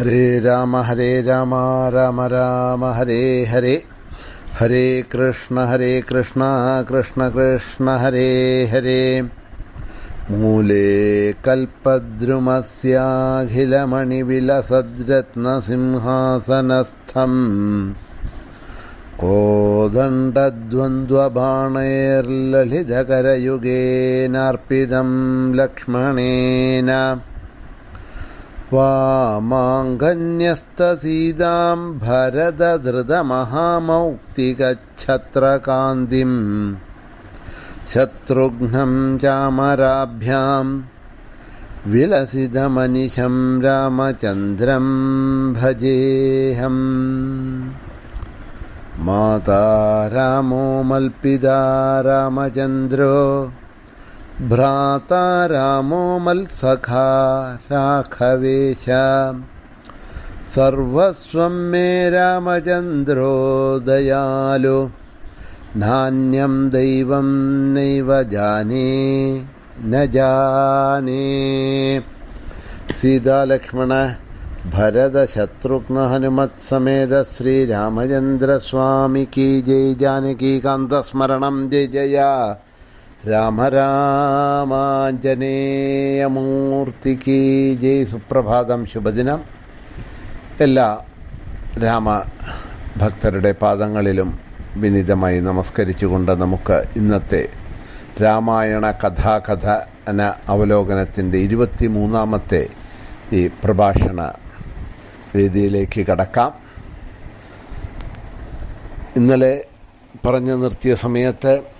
ഹരേ രാമ ഹരേ രാമ രാമ രാമ ഹരേ ഹരേ. ഹരേ കൃഷ്ണ ഹരേ കൃഷ്ണ കൃഷ്ണ കൃഷ്ണ ഹരേ ഹരേ. മൂലേ കൽപ്പദ്രുമസ്യാഖിലമണിവിലസദ്രത്നസിംഹാസനസ്ഥം. കോദണ്ഡദ്വന്ദ്വബാണൈർലളിതകരയുഗേനാർപ്പിതം ലക്ഷ്മണേന. വാമാങ്കന്യസ്തസീതാം ഭരതധൃതമഹാമൗക്തികച്ഛത്രകാന്തിം ശത്രുഘ്നം ചാമരാഭ്യാം വിലസിതമനിശം രാമചന്ദ്രം ഭജേഹം. മാതാ രാമോ മൽപിതാ രാമചന്ദ്രോ ഭ്രാതാ രാമോ മത്സഖാ രാഘവേശ സർവസ്വം മേ രാമചന്ദ്രോ ദയാലു. നാന്യം ദൈവം നൈവ ജാനേ ന ജാനേ. സീതാലക്ഷ്മണ ഭരത ശത്രുഘ്ന ഹനുമത് സമേത ശ്രീരാമചന്ദ്രസ്വാമിക്ക് ജയ് ജാനകീകാന്തസ്മരണം ജയ ജയ. രാമ രാമാഞ്ജനേയമൂർത്തിക്ക് ജയ് സുപ്രഭാതം ശുഭദിനം. എല്ലാ രാമ ഭക്തരുടെ പാദങ്ങളിലും വിനിതമായി നമസ്കരിച്ചുകൊണ്ട് നമുക്ക് ഇന്നത്തെ രാമായണ കഥാകഥന അവലോകനത്തിന്റെ ഇരുപത്തി മൂന്നാമത്തെ ഈ പ്രഭാഷണ വേദിയിലേക്ക് കടക്കാം. ഇന്നലെ പറഞ്ഞു നിർത്തിയ സമയത്ത്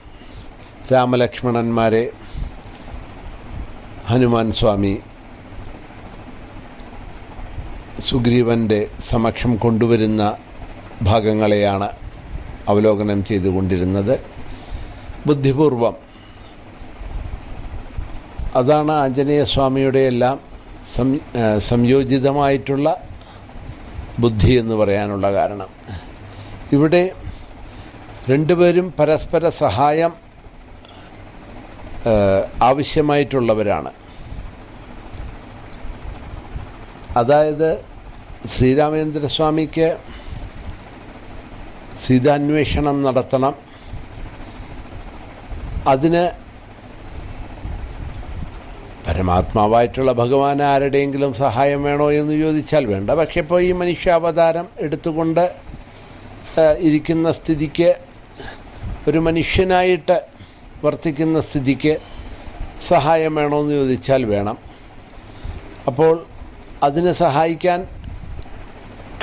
രാമലക്ഷ്മണന്മാരെ ഹനുമാൻ സ്വാമി സുഗ്രീവന്റെ സമക്ഷം കൊണ്ടുവരുന്ന ഭാഗങ്ങളെയാണ് അവലോകനം ചെയ്തുകൊണ്ടിരുന്നത്. ബുദ്ധിപൂർവം. അതാണ് ആഞ്ജനേയ സ്വാമിയുടെ എല്ലാം സംയോജിതമായിട്ടുള്ള ബുദ്ധി എന്ന് പറയാനുള്ള കാരണം. ഇവിടെ രണ്ടുപേരും പരസ്പര സഹായം ആവശ്യമായിട്ടുള്ളവരാണ്. അതായത് ശ്രീരാമചന്ദ്രസ്വാമിക്ക് സീതാന്വേഷണം നടത്തണം. അതിന് പരമാത്മാവായിട്ടുള്ള ഭഗവാൻ ആരുടെയെങ്കിലും സഹായം വേണോ എന്ന് ചോദിച്ചാൽ വേണ്ട. പക്ഷെ ഇപ്പോൾ ഈ മനുഷ്യാവതാരം എടുത്തുകൊണ്ട് ഇരിക്കുന്ന സ്ഥിതിക്ക് ഒരു മനുഷ്യനായിട്ട് വർത്തിക്കുന്ന സ്ഥിതിക്ക് സഹായം വേണമെന്ന് ചോദിച്ചാൽ വേണം. അപ്പോൾ അതിനെ സഹായിക്കാൻ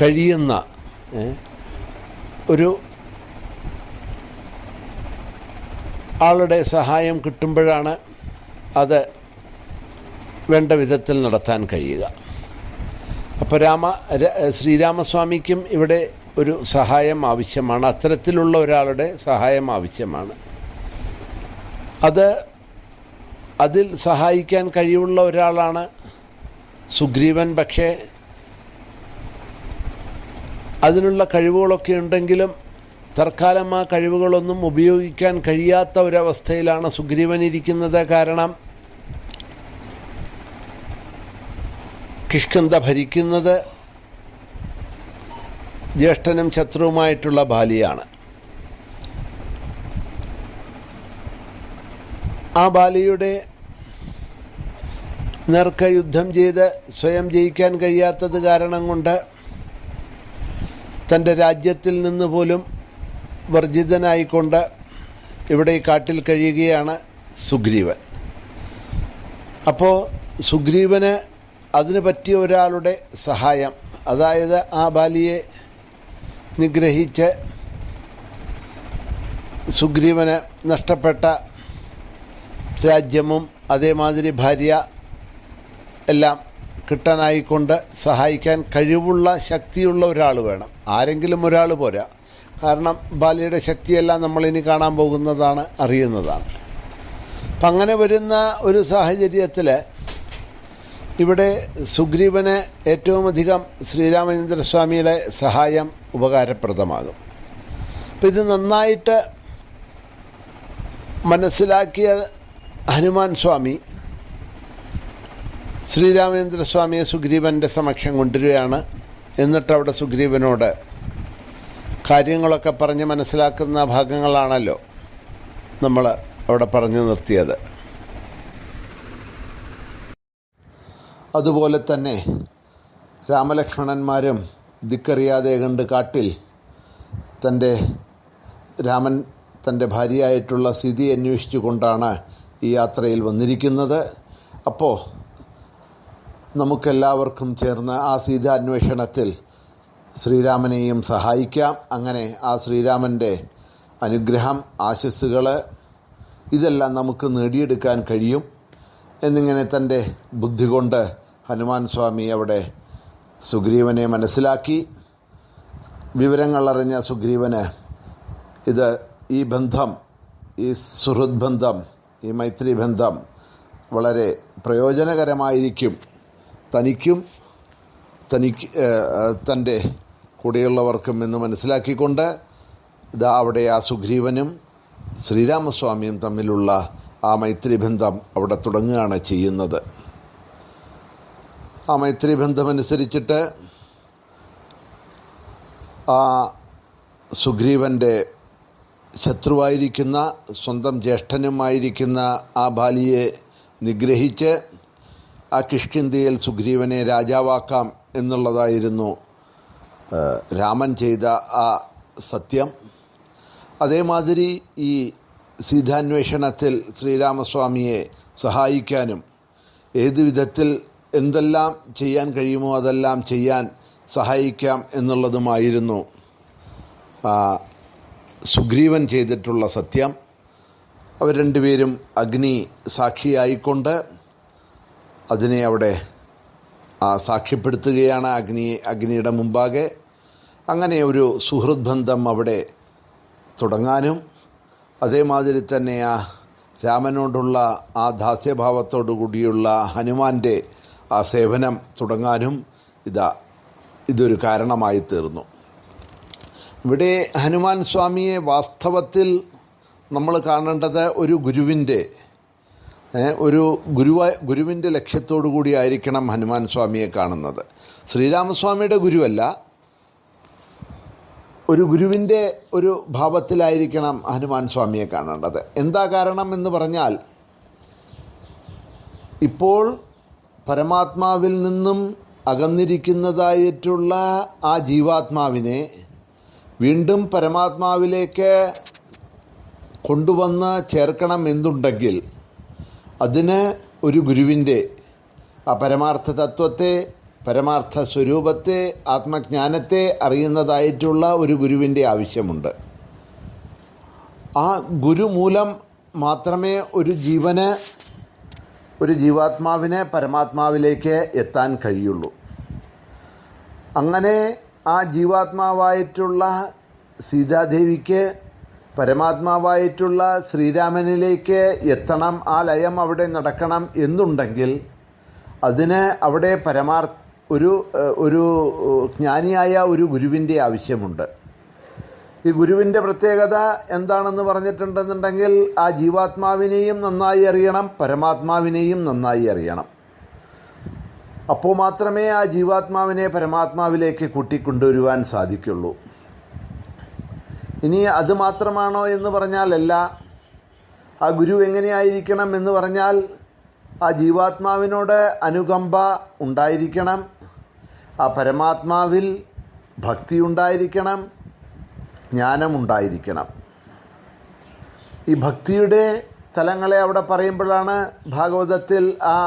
കഴിയുന്ന ഒരു ആളുടെ സഹായം കിട്ടുമ്പോഴാണ് അത് വേണ്ട വിധത്തിൽ നടത്താൻ കഴിയുക. അപ്പോൾ രാമ ശ്രീരാമസ്വാമിക്കും ഇവിടെ ഒരു സഹായം ആവശ്യമാണ്. അത്തരത്തിലുള്ള ഒരാളുടെ സഹായം ആവശ്യമാണ്. അത് അതിൽ സഹായിക്കാൻ കഴിവുള്ള ഒരാളാണ് സുഗ്രീവൻ. പക്ഷേ അതിനുള്ള കഴിവുകളൊക്കെ ഉണ്ടെങ്കിലും തൽക്കാലം ആ കഴിവുകളൊന്നും ഉപയോഗിക്കാൻ കഴിയാത്ത ഒരവസ്ഥയിലാണ് സുഗ്രീവൻ ഇരിക്കുന്നത്. കാരണം കിഷ്കന്ത ഭരിക്കുന്നത് ജ്യേഷ്ഠനും ശത്രുവുമായിട്ടുള്ള ബാലിയാണ്. ആ ബാലിയുടെ നേർക്ക യുദ്ധം ചെയ്ത് സ്വയം ജയിക്കാൻ കഴിയാത്തത് കാരണം കൊണ്ട് തന്റെ രാജ്യത്തിൽ നിന്ന് പോലും വർജിതനായിക്കൊണ്ട് ഇവിടെ കാട്ടിൽ കഴിയുകയാണ് സുഗ്രീവൻ. അപ്പോൾ സുഗ്രീവന് അതിന് പറ്റിയ ഒരാളുടെ സഹായം അതായത് ആ ബാലിയെ നിഗ്രഹിച്ച് സുഗ്രീവന് നഷ്ടപ്പെട്ട രാജ്യവും അതേമാതിരി ഭാര്യ എല്ലാം കിട്ടാനായിക്കൊണ്ട് സഹായിക്കാൻ കഴിവുള്ള ശക്തിയുള്ള ഒരാൾ വേണം. ആരെങ്കിലും ഒരാൾ പോരാ. കാരണം ബാലിയുടെ ശക്തിയെല്ലാം നമ്മളിനി കാണാൻ പോകുന്നതാണ് അറിയുന്നതാണ്. അപ്പം അങ്ങനെ വരുന്ന ഒരു സാഹചര്യത്തിൽ ഇവിടെ സുഗ്രീവന് ഏറ്റവും അധികം ശ്രീരാമചന്ദ്രസ്വാമിയുടെ സഹായം ഉപകാരപ്രദമാകും. അപ്പം ഇത് നന്നായിട്ട് മനസ്സിലാക്കിയ ഹനുമാൻ സ്വാമി ശ്രീരാമചന്ദ്രസ്വാമിയെ സുഗ്രീവന്റെ സമക്ഷം കൊണ്ടുവരികയാണ്. എന്നിട്ട് അവിടെ സുഗ്രീവനോട് കാര്യങ്ങളൊക്കെ പറഞ്ഞ് മനസ്സിലാക്കുന്ന ഭാഗങ്ങളാണല്ലോ നമ്മൾ അവിടെ പറഞ്ഞു നിർത്തിയത്. അതുപോലെ തന്നെ രാമലക്ഷ്മണന്മാരും ദിക്കറിയാതെ കണ്ട് കാട്ടിൽ തന്റെ രാമൻ തന്റെ ഭാര്യയായിട്ടുള്ള സ്ഥിതി അന്വേഷിച്ചു കൊണ്ടാണ് ഈ യാത്രയിൽ വന്നിരിക്കുന്നത്. അപ്പോൾ നമുക്കെല്ലാവർക്കും ചേർന്ന് ആ സീതാന്വേഷണത്തിൽ ശ്രീരാമനെയും സഹായിക്കാം. അങ്ങനെ ആ ശ്രീരാമന്റെ അനുഗ്രഹം ആശസ്സുകൾ ഇതെല്ലാം നമുക്ക് നേടിയെടുക്കാൻ കഴിയും. എന്നിങ്ങനെ തന്റെ ബുദ്ധി കൊണ്ട് ഹനുമാൻ സ്വാമി അവിടെ സുഗ്രീവനെ മനസ്സിലാക്കി. വിവരങ്ങളറിഞ്ഞ സുഗ്രീവന് ഇത് ഈ ബന്ധം ഈ സുഹൃത് ബന്ധം ഈ മൈത്രി ബന്ധം വളരെ പ്രയോജനകരമായിരിക്കും. തനിക്കും തനിക്ക് തന്റെ കൂടെയുള്ളവർക്കും എന്ന് മനസ്സിലാക്കിക്കൊണ്ട് ഇതാ അവിടെ ആ സുഗ്രീവനും ശ്രീരാമസ്വാമിയും തമ്മിലുള്ള ആ മൈത്രി ബന്ധം അവിടെ തുടങ്ങുകയാണ് ചെയ്യുന്നത്. ആ മൈത്രി ബന്ധമനുസരിച്ചിട്ട് ആ സുഗ്രീവന്റെ ശത്രുവായിരിക്കുന്ന സ്വന്തം ജ്യേഷ്ഠനുമായിരിക്കുന്ന ആ ബാലിയെ നിഗ്രഹിച്ച് ആ കിഷ്കിന്തിയിൽ സുഗ്രീവനെ രാജാവാക്കാം എന്നുള്ളതായിരുന്നു രാമൻ ചെയ്ത ആ സത്യം. അതേമാതിരി ഈ സീതാന്വേഷണത്തിൽ ശ്രീരാമസ്വാമിയെ സഹായിക്കാനും ഏതു വിധത്തിൽ എന്തെല്ലാം ചെയ്യാൻ കഴിയുമോ അതെല്ലാം ചെയ്യാൻ സഹായിക്കാം എന്നുള്ളതുമായിരുന്നു സുഗ്രീവൻ ചെയ്തിട്ടുള്ള സത്യം. അവർ രണ്ടുപേരും അഗ്നി സാക്ഷിയായിക്കൊണ്ട് അതിനെ അവിടെ സാക്ഷ്യപ്പെടുത്തുകയാണ് അഗ്നി അഗ്നിയുടെ മുമ്പാകെ. അങ്ങനെ ഒരു സുഹൃത് ബന്ധം അവിടെ തുടങ്ങാനും അതേമാതിരി തന്നെ ആ രാമനോടുള്ള ആ ദാസ്യഭാവത്തോടു കൂടിയുള്ള ഹനുമാന്റെ ആ സേവനം തുടങ്ങാനും ഇതാ ഇതൊരു കാരണമായി തീർന്നു. ഇവിടെ ഹനുമാൻ സ്വാമിയെ വാസ്തവത്തിൽ നമ്മൾ കാണേണ്ടത് ഒരു ഗുരുവിന്റെ ഒരു ഗുരുവ ഗുരുവിന്റെ ലക്ഷ്യത്തോടു കൂടി ആയിരിക്കണം ഹനുമാൻ സ്വാമിയെ കാണുന്നത്. ശ്രീരാമസ്വാമിയുടെ ഗുരുവല്ല. ഒരു ഗുരുവിന്റെ ഒരു ഭാവത്തിലായിരിക്കണം ഹനുമാൻ സ്വാമിയെ കാണേണ്ടത്. എന്താ കാരണം എന്ന് പറഞ്ഞാൽ ഇപ്പോൾ പരമാത്മാവിൽ നിന്നും അകന്നിരിക്കുന്നതായിട്ടുള്ള ആ ജീവാത്മാവിനെ വീണ്ടും പരമാത്മാവിലേക്ക് കൊണ്ടുവന്ന് ചേർക്കണം എന്നുണ്ടെങ്കിൽ അതിന് ഒരു ഗുരുവിന്റെ ആ പരമാർത്ഥ തത്വത്തെ പരമാർത്ഥ സ്വരൂപത്തെ ആത്മജ്ഞാനത്തെ അറിയുന്നതായിട്ടുള്ള ഒരു ഗുരുവിന്റെ ആവശ്യമുണ്ട്. ആ ഗുരു മൂലം മാത്രമേ ഒരു ജീവന് ഒരു ജീവാത്മാവിനെ പരമാത്മാവിലേക്ക് എത്താൻ കഴിയുള്ളൂ. അങ്ങനെ ആ ജീവാത്മാവായിട്ടുള്ള സീതാദേവിക്ക് പരമാത്മാവായിട്ടുള്ള ശ്രീരാമനിലേക്ക് എത്തണം ആ ലയം അവിടെ നടക്കണം എന്നുണ്ടെങ്കിൽ അതിന് അവിടെ പരമാർ ഒരു ഒരു ജ്ഞാനിയായ ഒരു ഗുരുവിന്റെ ആവശ്യമുണ്ട്. ഈ ഗുരുവിന്റെ പ്രത്യേകത എന്താണെന്ന് പറഞ്ഞിട്ടുണ്ടെന്നുണ്ടെങ്കിൽ ആ ജീവാത്മാവിനെയും നന്നായി അറിയണം പരമാത്മാവിനെയും നന്നായി അറിയണം. അപ്പോൾ മാത്രമേ ആ ജീവാത്മാവിനെ പരമാത്മാവിലേക്ക് കൂട്ടിക്കൊണ്ടുവരുവാൻ സാധിക്കുള്ളൂ. ഇനി അത് മാത്രമാണോ എന്ന് പറഞ്ഞാലല്ല ആ ഗുരു എങ്ങനെയായിരിക്കണം എന്ന് പറഞ്ഞാൽ ആ ജീവാത്മാവിനോട് അനുകമ്പ ഉണ്ടായിരിക്കണം ആ പരമാത്മാവിൽ ഭക്തി ഉണ്ടായിരിക്കണം ജ്ഞാനമുണ്ടായിരിക്കണം ഈ ഭക്തിയുടെ തലങ്ങളെ അവിടെ പറയുമ്പോഴാണ് ഭാഗവതത്തിൽ ആ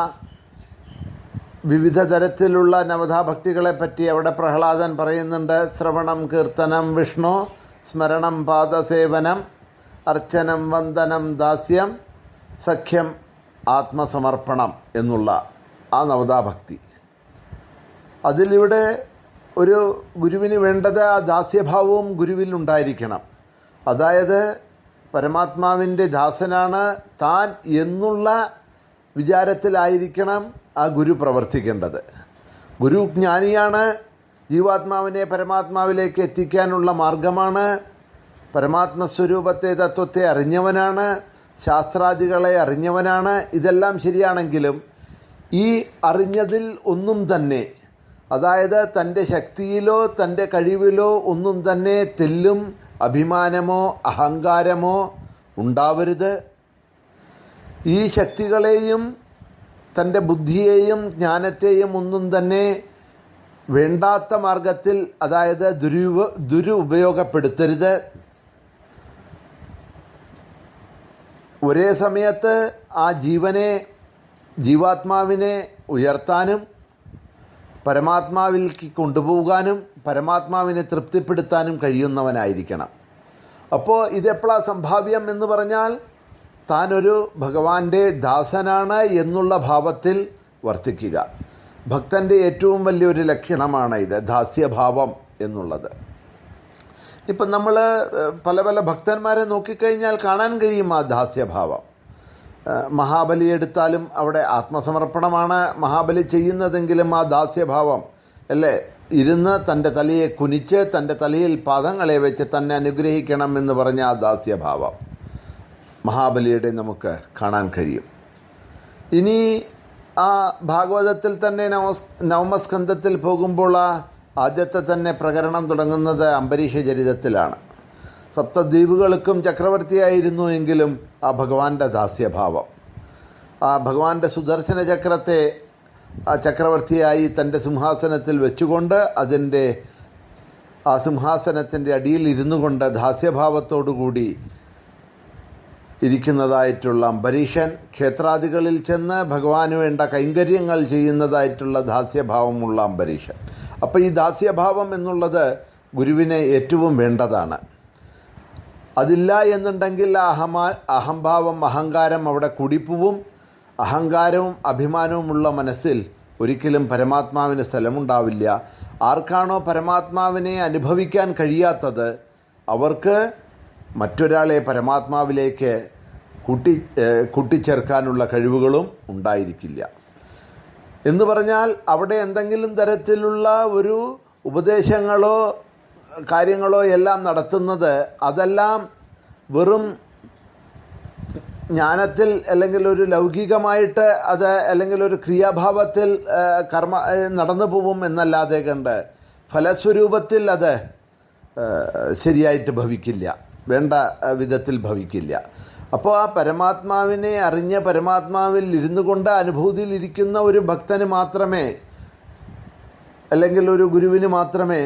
വിവിധ തരത്തിലുള്ള നവതാഭക്തികളെ പറ്റി അവിടെ പ്രഹ്ലാദൻ പറയുന്നുണ്ട്. ശ്രവണം കീർത്തനം വിഷ്ണു സ്മരണം പാദസേവനം അർച്ചനം വന്ദനം ദാസ്യം സഖ്യം ആത്മസമർപ്പണം എന്നുള്ള ആ നവതാഭക്തി. അതിലിവിടെ ഒരു ഗുരുവിന് വേണ്ടത് ആ ദാസ്യഭാവവും ഗുരുവിൽ ഉണ്ടായിരിക്കണം. അതായത് പരമാത്മാവിന്റെ ദാസനാണ് താൻ എന്നുള്ള വിചാരത്തിലായിരിക്കണം ആ ഗുരു പ്രവർത്തിക്കേണ്ടത്. ഗുരു ജ്ഞാനിയാണ്. ജീവാത്മാവിനെ പരമാത്മാവിലേക്ക് എത്തിക്കാനുള്ള മാർഗമാണ്. പരമാത്മ സ്വരൂപത്തെ തത്വത്തെ അറിഞ്ഞവനാണ്. ശാസ്ത്രാദികളെ അറിഞ്ഞവനാണ്. ഇതെല്ലാം ശരിയാണെങ്കിലും ഈ അറിഞ്ഞതിൽ ഒന്നും തന്നെ അതായത് തന്റെ ശക്തിയിലോ തന്റെ കഴിവിലോ ഒന്നും തന്നെ തെല്ലും അഭിമാനമോ അഹങ്കാരമോ ഉണ്ടാവരുത്. ഈ ശക്തികളെയും തന്റെ ബുദ്ധിയെയും ജ്ഞാനത്തെയും ഒന്നും തന്നെ വേണ്ടാത്ത മാർഗത്തിൽ അതായത് ദുരുപ ദുരുപയോഗപ്പെടുത്തരുത്. ഒരേ സമയത്ത് ആ ജീവനെ ജീവാത്മാവിനെ ഉയർത്താനും പരമാത്മാവിലേക്ക് കൊണ്ടുപോകാനും പരമാത്മാവിനെ തൃപ്തിപ്പെടുത്താനും കഴിയുന്നവനായിരിക്കണം. അപ്പോൾ ഇതെപ്പോഴാണ് സംഭാവ്യം എന്ന് പറഞ്ഞാൽ താനൊരു ഭഗവാന്റെ ദാസനാണ് എന്നുള്ള ഭാവത്തിൽ വർത്തിക്കുക. ഭക്തന്റെ ഏറ്റവും വലിയൊരു ലക്ഷണമാണ് ഇത് ദാസ്യഭാവം എന്നുള്ളത്. ഇപ്പം നമ്മൾ പല പല ഭക്തന്മാരെ നോക്കിക്കഴിഞ്ഞാൽ കാണാൻ കഴിയും ആ ദാസ്യഭാവം. മഹാബലി എടുത്താലും അവിടെ ആത്മസമർപ്പണമാണ് മഹാബലി ചെയ്യുന്നതെങ്കിലും ആ ദാസ്യഭാവം അല്ലേ? ഇരുന്ന് തന്റെ തലയെ കുനിച്ച് തന്റെ തലയിൽ പാദങ്ങളെ വെച്ച് തന്നെ അനുഗ്രഹിക്കണം എന്ന് പറഞ്ഞ ആ ദാസ്യഭാവം. മഹാബലിയുടെ നമുക്ക് കാണാൻ കഴിയും. ഇനി ആ ഭാഗവതത്തിൽ തന്നെ നവസ് നവമസ്കന്ധത്തിൽ പോകുമ്പോൾ ആ ആദ്യത്തെ തന്നെ പ്രകരണം തുടങ്ങുന്നത് അംബരീഷ ചരിതത്തിലാണ്. സപ്തദ്വീപുകൾക്കും ചക്രവർത്തിയായിരുന്നു എങ്കിലും ആ ഭഗവാന്റെ ദാസ്യഭാവം. ആ ഭഗവാന്റെ സുദർശന ചക്രത്തെ ആ ചക്രവർത്തിയായി തന്റെ സിംഹാസനത്തിൽ വെച്ചുകൊണ്ട് അതിന്റെ ആ സിംഹാസനത്തിന്റെ അടിയിൽ ഇരുന്നു കൊണ്ട് ദാസ്യഭാവത്തോടുകൂടി ഇരിക്കുന്നതായിട്ടുള്ള അംബരീഷൻ ക്ഷേത്രാദികളിൽ ചെന്ന് ഭഗവാന് വേണ്ട കൈങ്കര്യങ്ങൾ ചെയ്യുന്നതായിട്ടുള്ള ദാസ്യഭാവമുള്ള അംബരീഷൻ. അപ്പോൾ ഈ ദാസ്യഭാവം എന്നുള്ളത് ഗുരുവിനെ ഏറ്റവും വേണ്ടതാണ്. അതില്ല എന്നുണ്ടെങ്കിൽ അഹമാ അഹംഭാവം അഹങ്കാരം അവിടെ കുടിപ്പുവും അഹങ്കാരവും അഭിമാനവുമുള്ള മനസ്സിൽ ഒരിക്കലും പരമാത്മാവിന് സ്ഥലമുണ്ടാവില്ല. ആർക്കാണോ പരമാത്മാവിനെ അനുഭവിക്കാൻ കഴിയാത്തത് അവർക്ക് മറ്റൊരാളെ പരമാത്മാവിലേക്ക് കൂട്ടി കൂട്ടിച്ചേർക്കാനുള്ള കഴിവുകളും ഉണ്ടായിരിക്കില്ല. എന്ന് പറഞ്ഞാൽ അവിടെ എന്തെങ്കിലും തരത്തിലുള്ള ഒരു ഉപദേശങ്ങളോ കാര്യങ്ങളോ എല്ലാം നടത്തുന്നത് അതെല്ലാം വെറും ജ്ഞാനത്തിൽ അല്ലെങ്കിൽ ഒരു ലൗകികമായിട്ട് അത് അല്ലെങ്കിൽ ഒരു ക്രിയാഭാവത്തിൽ കർമ്മ നടന്നു പോവും എന്നല്ലാതെ കണ്ട് ഫലസ്വരൂപത്തിൽ അത് ശരിയായിട്ട് ഭവിക്കില്ല. വേണ്ട വിധത്തിൽ ഭവിക്കില്ല. അപ്പോൾ ആ പരമാത്മാവിനെ അറിഞ്ഞ പരമാത്മാവിൽ ഇരുന്നു കൊണ്ട് അനുഭൂതിയിലിരിക്കുന്ന ഒരു ഭക്തന് മാത്രമേ അല്ലെങ്കിൽ ഒരു ഗുരുവിന് മാത്രമേ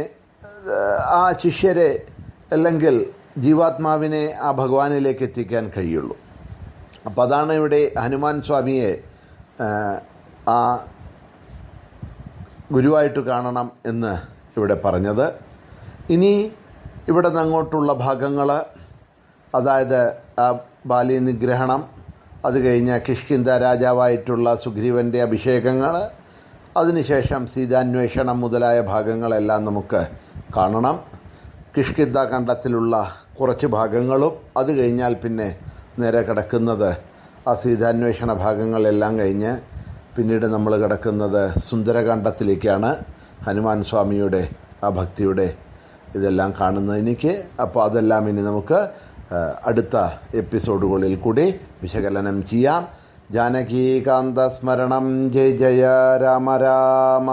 ആ ശിഷ്യരെ അല്ലെങ്കിൽ ജീവാത്മാവിനെ ആ ഭഗവാനിലേക്ക് എത്തിക്കാൻ കഴിയുള്ളൂ. അപ്പം അതാണ് ഇവിടെ ഹനുമാൻ സ്വാമിയെ ആ ഗുരുവായിട്ട് കാണണം എന്ന് ഇവിടെ പറഞ്ഞത്. ഇനി ഇവിടെ നിന്ന് അങ്ങോട്ടുള്ള ഭാഗങ്ങൾ അതായത് ബാലി നിഗ്രഹണം അത് കഴിഞ്ഞ് കിഷ്കിന്ത രാജാവായിട്ടുള്ള സുഗ്രീവന്റെ അഭിഷേകങ്ങൾ അതിനുശേഷം സീതാന്വേഷണം മുതലായ ഭാഗങ്ങളെല്ലാം നമുക്ക് കാണണം. കിഷ്കിന്ത കണ്ടത്തിലുള്ള കുറച്ച് ഭാഗങ്ങളും അത് കഴിഞ്ഞാൽ പിന്നെ നേരെ കിടക്കുന്നത് ആ സീതാന്വേഷണ ഭാഗങ്ങളെല്ലാം കഴിഞ്ഞ് പിന്നീട് നമ്മൾ കിടക്കുന്നത് സുന്ദരകാന്ഡത്തിലേക്കാണ്. ഹനുമാൻ സ്വാമിയുടെ ആ ഭക്തിയുടെ ഇതെല്ലാം കാണുന്നതിനിക്ക് അപ്പോൾ അതെല്ലാം ഇനി നമുക്ക് അടുത്ത എപ്പിസോഡുകളിൽ കൂടി വിശകലനം ചെയ്യാം. ജാനകീകാന്ത സ്മരണം. ജയ ജയ രാമ രാമ.